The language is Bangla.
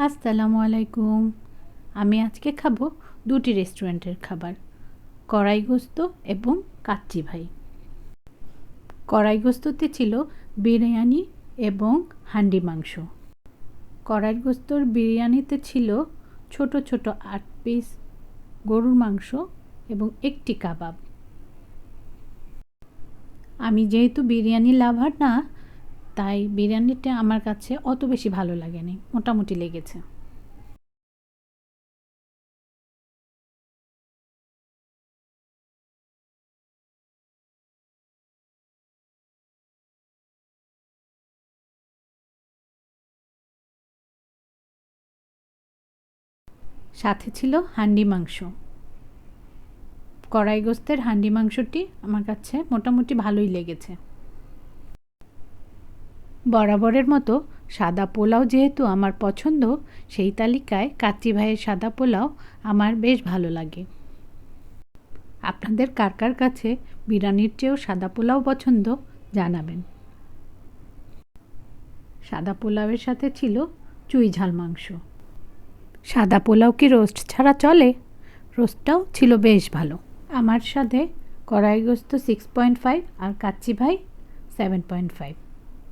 আসসালামু আলাইকুম। আমি আজকে খাব দুটি রেস্টুরেন্টের খাবার, কড়াই গোস্ত এবং কাচ্চি ভাই। কড়াই গোস্ততে ছিল বিরিয়ানি এবং হান্ডি মাংস। কড়াই গোস্তর বিরিয়ানিতে ছিল ছোট ছোট আট পিস গরুর মাংস এবং একটি কাবাব। আমি যেহেতু বিরিয়ানি লাভার না তাই বিরিয়ানিটা আমার কাছে অত বেশি ভালো লাগেনি, মোটামুটি লেগেছে। সাথে ছিল হান্ডি মাংস। কড়াই গোস্তের হান্ডি মাংসটি আমার কাছে মোটামুটি ভালোই লেগেছে। বরাবরের মতো সাদা পোলাও যেহেতু আমার পছন্দ, সেই তালিকায় কাচ্চি ভাইয়ের সাদা পোলাও আমার বেশ ভালো লাগে। আপনাদের কার কার কাছে বিরিয়ানির চেয়েও সাদা পোলাও পছন্দ জানাবেন। সাদা পোলাওয়ের সাথে ছিল চুই ঝাল মাংস। সাদা পোলাও কি রোস্ট ছাড়া চলে? রোস্টটাও ছিল বেশ ভালো। আমার সাথে কড়াইগ্রস্ত সিক্স পয়েন্ট ফাইভ আর Kacchi Bhai seven point five